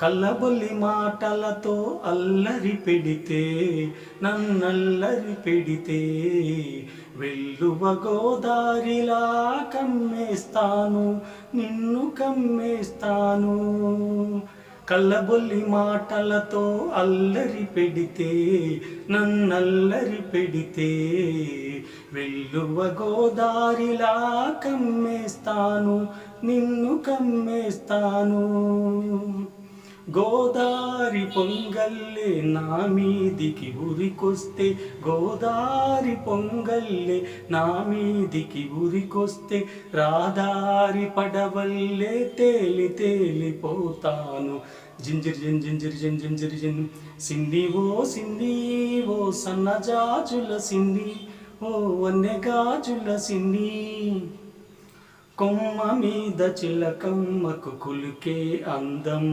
కళ్ళబొల్లి మాటలతో అల్లరి పెడితే నన్నల్లరి పెడితే వెల్లువ గోదారిలా కమ్మేస్తాను నిన్ను కమ్మేస్తాను. కళ్ళబొల్లి మాటలతో అల్లరి పెడితే నన్నల్లరి పెడితే వెల్లువ గోదారిలా కమ్మేస్తాను నిన్ను కమ్మేస్తాను. గోదారి పొంగల్లే నా మీదికి ఉరికొస్తే గోదారి పొంగల్లే నా మీదికి ఉరికొస్తే రాదారి పడవల్లే తేలి తేలిపోతాను జింజిర్ జిన్ జింజిర్ జిన్ జింజిర్ జిన్. సింది ఓ సింది ఓ సన్నజాజుల సింది ఓ వన్నెగాజుల సింది కొమ్మ మీద చిలకమ్మకు కులికే అందం.